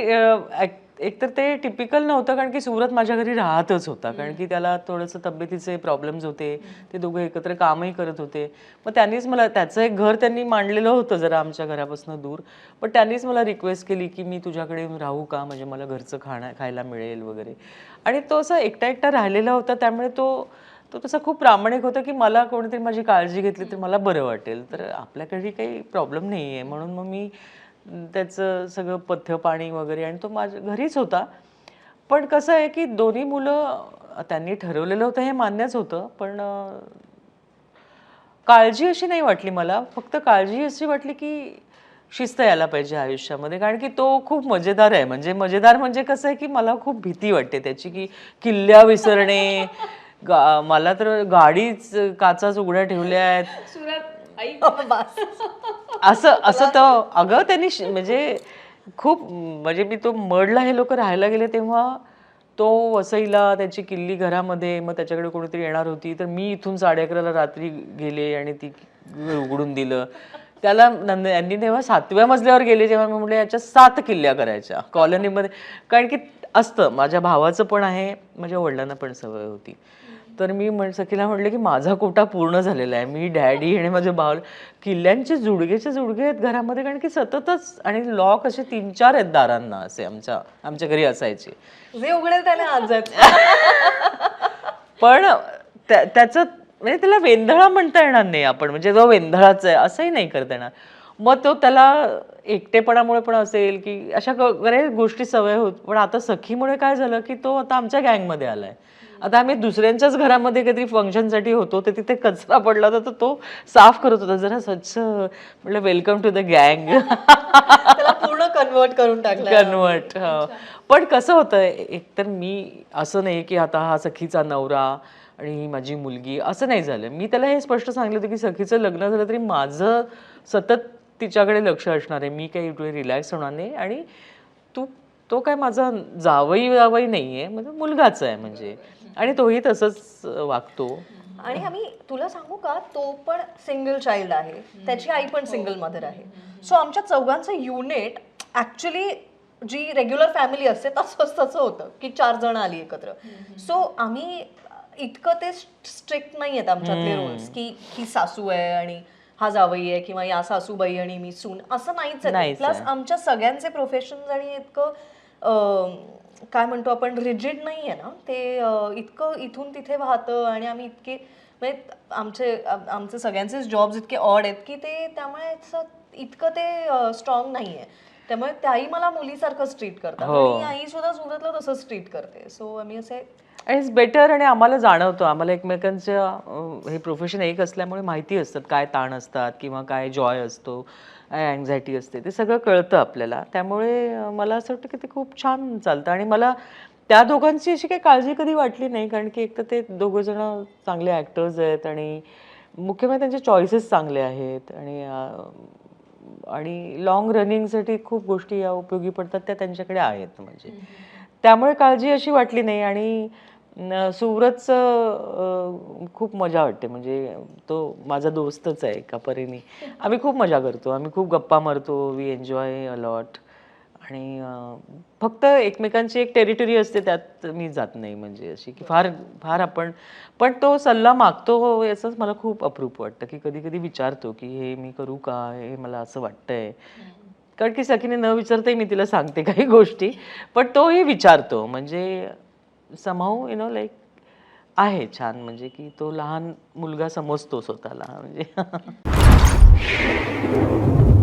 एकतर ते टिपिकल नव्हतं कारण की सुरत माझ्या घरी राहतच होता. कारण की त्याला थोडंसं तब्येतीचे प्रॉब्लेम्स होते. ते दोघं एकत्र कामही करत होते. मग त्यांनीच मला त्याचं एक घर त्यांनी मांडलेलं होतं जरा आमच्या घरापासून दूर. पण त्यांनीच मला रिक्वेस्ट केली की मी तुझ्याकडे राहू का? म्हणजे मला घरचं खाणं खायला मिळेल वगैरे. आणि तो असा एकटा एकटा राहिलेला होता. त्यामुळे तो तो तसा खूप प्रामाणिक होता की मला कोणीतरी माझी काळजी घेतली तर मला बरं वाटेल. तर आपल्याकडे काही प्रॉब्लेम नाही आहे म्हणून मग मी त्याचं सगळं पथ्य पाणी वगैरे आणि तो माझ्या घरीच होता. पण कसं आहे की दोन्ही मुलं त्यांनी ठरवलेलं होतं हे मान्यच होतं पण काळजी अशी नाही वाटली मला. फक्त काळजी अशी वाटली की शिस्त यायला पाहिजे आयुष्यामध्ये कारण की तो खूप मजेदार आहे. म्हणजे मजेदार म्हणजे कसं आहे की मला खूप भीती वाटते त्याची की किल्ल्या विसरणे गा मला तर गाडीच काचाच उघड्या ठेवल्या आहेत. सुरत आई. असं असं तर अगं त्यांनी म्हणजे खूप म्हणजे मी तो मडला हे लोक राहायला गेले तेव्हा तो वसईला त्याची किल्ली घरामध्ये मग त्याच्याकडे कोणीतरी येणार होती तर मी इथून साडे अकराला रात्री गेले आणि ती उघडून दिलं. त्याला नंद यांनी तेव्हा सातव्या मजल्यावर गेले तेव्हा मी म्हटलं याच्या सात किल्ल्या करायच्या कॉलनीमध्ये. कारण की असतं. माझ्या भावाचं पण आहे माझ्या वडिलांना पण सवय होती. तर मी म्हण सखीला म्हटलं की माझा कोटा पूर्ण झालेला आहे. मी डॅडी आणि माझे भाव किल्ल्यांचे जुडगेचे जुडगे आहेत घरामध्ये कारण की सततच आणि लॉक असे तीन चार आहेत दारांना असे आमच्या आमच्या घरी असायचे. जे उघडेल त्याने आज पण त्या- त्याचं म्हणजे त्याला वेंधळा म्हणता येणार नाही आपण. म्हणजे जो वेंधळाच आहे असंही नाही करता येणार. मग तो त्याला एकटेपणामुळे पण असेल की अशा बऱ्याच गोष्टी सवय होत. पण आता सखीमुळे काय झालं की तो आता आमच्या गँगमध्ये आलाय. आता आम्ही दुसऱ्यांच्याच घरामध्ये काहीतरी फंक्शनसाठी होतो तर तिथे कचरा पडला होता तर तो साफ करत होता. जरा स्वच्छ म्हटलं वेलकम टू द गँग पूर्ण कन्वर्ट करून टाकलं. कन्वर्ट पण कसं होतं एकतर मी असं नाही की आता हा सखीचा नवरा आणि ही माझी मुलगी असं नाही झालं. मी त्याला हे स्पष्ट सांगितलं होतं की सखीचं लग्न झालं तरी माझं सतत तिच्याकडे लक्ष असणार आहे. मी काही इकडे रिलॅक्स होणार नाही आणि तू तो काय माझा जावई जावई नाही आहे म्हणजे मुलगाच आहे म्हणजे. आणि तोही तसंच वागतो. आणि आम्ही तुला सांगू का तो पण सिंगल चाइल्ड आहे. त्याची आई पण सिंगल मदर आहे. सो आमच्या चौघांचं युनिट ऍक्च्युली जी रेग्युलर फॅमिली असते तसंच तसं होतं की चार जण आली एकत्र. सो आम्ही इतकं ते स्ट्रिक्ट नाही आहेत आमच्यातले रूल्स की ही सासू आहे आणि हा जावई आहे किंवा या सासूबाई आणि मी सून असं नाहीच आहे. नाहीच प्लस आमच्या सगळ्यांचे प्रोफेशन आणि इतकं अं, काय म्हणतो आपण रिजिड नाही आहे ना. ते अं, इतकं इथून तिथे वाहतं आणि आम्ही इतके म्हणजे आमचे आम- आमचे सगळ्यांचेच जॉब्स इतके ऑड आहेत की ते त्यामुळे असं इतकं ते स्ट्रॉंग नाही आहे त्यामुळे त्याही मला मुलीसारखंच ट्रीट करतात. आणि आई सुद्धा सुरतला तसंच ट्रीट करते. सो आम्ही असे आणि इट्स बेटर आणि आम्हाला जाणवतं. आम्हाला एकमेकांच्या अं, हे प्रोफेशन एक असल्यामुळे माहिती असतात. काय ताण असतात किंवा काय जॉय असतो काय अँझायटी असते ते सगळं कळतं आपल्याला. त्यामुळे अं, मला असं वाटतं की ते खूप छान चालतं. आणि मला त्या दोघांची अशी काही काळजी कधी वाटली नाही कारण की एक तर ते दोघं जण चांगले ॲक्टर्स आहेत आणि मुख्य म्हणजे त्यांचे चॉईसेस चांगले आहेत. आणि अं, आणि लॉंग रनिंगसाठी खूप गोष्टी या उपयोगी पडतात त्या त्यांच्याकडे आहेत म्हणजे. त्यामुळे काळजी अशी वाटली नाही. आणि सुरतचं खूप मजा वाटते. म्हणजे तो माझा दोस्तच आहे एका परीने आम्ही खूप मजा करतो. आम्ही खूप गप्पा मारतो. वी एन्जॉय अलॉट आणि फक्त एकमेकांची एक टेरिटरी असते त्यात मी जात नाही. म्हणजे अशी की फार फार आपण पण तो सल्ला मागतो. याचंच मला खूप अप्रूप वाटतं की कधी कधी विचारतो की हे मी करू का? हे मला असं वाटतंय. कारण की सखीने न विचारताही मी तिला सांगते काही गोष्टी. पण तोही विचारतो. म्हणजे समाऊ यु नो लाईक आहे छान. म्हणजे की तो लहान मुलगा समजतो स्वतःला. म्हणजे